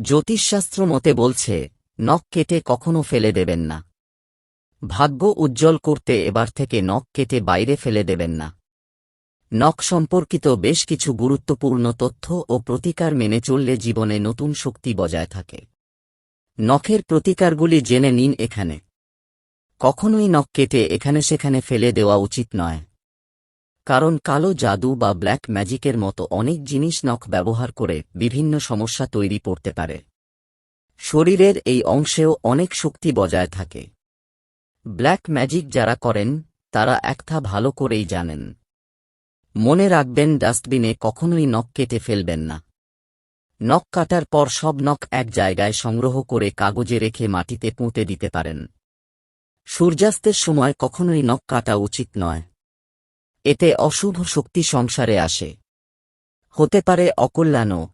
জ্যোতিষশাস্ত্র মতে বলছে, নখ কেটে কখনো ফেলে দেবেন না। ভাগ্য উজ্জ্বল করতে এবার থেকে নখ কেটে বাইরে ফেলে দেবেন না। নখ সম্পর্কিত বেশ কিছু গুরুত্বপূর্ণ তথ্য ও প্রতিকার মেনে চললে জীবনে নতুন শক্তি বজায় থাকে। নখের প্রতিকারগুলি জেনে নিন এখানে। কখনোই নখ কেটে এখানে সেখানে ফেলে দেওয়া উচিত নয়। কারণ কালো জাদু বা ব্ল্যাক ম্যাজিকের মতো অনেক জিনিস নখ ব্যবহার করে বিভিন্ন সমস্যা তৈরি করতে পারে। শরীরের এই অংশেও অনেক শক্তি বজায় থাকে। ব্ল্যাক ম্যাজিক যারা করেন, তারা একথা ভালো করেই জানেন। মনে রাখবেন, ডাস্টবিনে কখনোই নখ কেটে ফেলবেন না। নখ কাটার পর সব নখ এক জায়গায় সংগ্রহ করে কাগজে রেখে মাটিতে পুঁতে দিতে পারেন। সূর্যাস্তের সময় কখনোই নখ কাটা উচিত নয়। এতে অশুভ শক্তি সংসারে আসে। হতে পারে অকল্যাণও।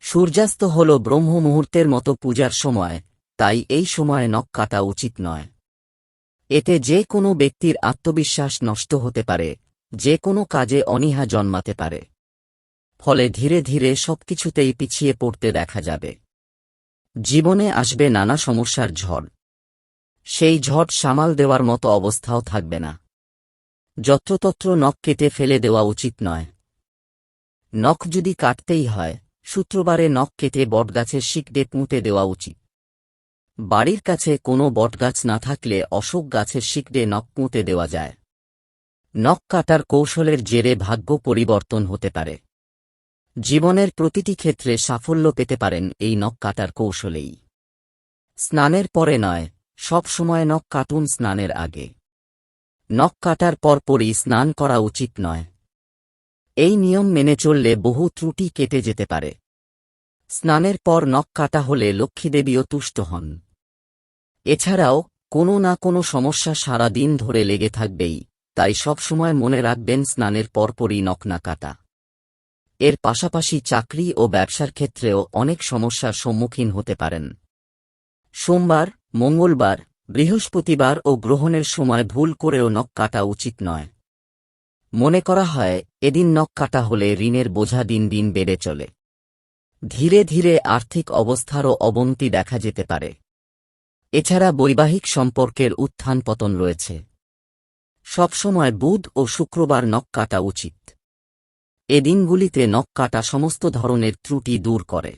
সূর্যাস্ত হল ব্রহ্ম মুহূর্তের মতো পূজার সময়, তাই এই সময় নখ কাটা উচিত নয়। এতে যে কোনো ব্যক্তির আত্মবিশ্বাস নষ্ট হতে পারে, যে কোনো কাজে অনীহা জন্মাতে পারে। ফলে ধীরে ধীরে সবকিছুতেই পিছিয়ে পড়তে দেখা যাবে। জীবনে আসবে নানা সমস্যার ঝড়। সেই ঝড় সামাল দেওয়ার মতো অবস্থাও থাকবে না। যত্রতত্র নখ কেটে ফেলে দেওয়া উচিত নয়। নখ যদি কাটতেই হয়, শুক্রবারে নখ কেটে বটগাছের শিকড়ে পুঁতে দেওয়া উচিত। বাড়ির কাছে কোনো বটগাছ না থাকলে অশোক গাছের শিকড়ে নখ পুঁতে দেওয়া যায়। নখ কাটার কৌশলের জেরে ভাগ্য পরিবর্তন হতে পারে। জীবনের প্রতিটি ক্ষেত্রে সাফল্য পেতে পারেন এই নখ কাটার কৌশলেই। স্নানের পরে নয় সব সময় নখ কাটুন স্নানের আগে। নখ কাটার পরপরই স্নান করা উচিত নয়। এই নিয়ম মেনে চললে বহু ত্রুটি কেটে যেতে পারে। স্নানের পর নখ কাটা হলে লক্ষ্মীদেবীও তুষ্ট হন। এছাড়াও, কোনো না কোনো সমস্যা সারা দিন ধরে লেগে থাকবেই, তাই সবসময় মনে রাখবেন স্নানের পরপরই নখ না কাটা। এর পাশাপাশি চাকরি ও ব্যবসার ক্ষেত্রেও অনেক সমস্যার সম্মুখীন হতে পারেন। সোমবার, মঙ্গলবার বৃহস্পতিবার ও গ্রহণের সময় ভুল করেও নখ কাটা উচিত নয়। মনে করা হয়, এদিন নখ কাটা হলে ঋণের বোঝা দিন দিন বেড়ে চলে। ধীরে ধীরে আর্থিক অবস্থারও অবনতি দেখা যেতে পারে। এছাড়া বৈবাহিক সম্পর্কের উত্থান পতন রয়েছে। সবসময় বুধ ও শুক্রবার নখ কাটা উচিত। এ দিনগুলিতে নখ কাটা সমস্ত ধরনের ত্রুটি দূর করে।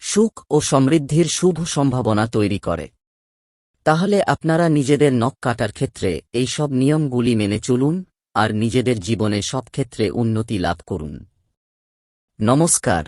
সুখ ও সমৃদ্ধির শুভ সম্ভাবনা তৈরি করে। তাহলে আপনারা নিজেদের নখ কাটার ক্ষেত্রে এই সব নিয়মগুলি মেনে চলুন, আর নিজেদের জীবনে সব ক্ষেত্রে উন্নতি লাভ করুন। নমস্কার।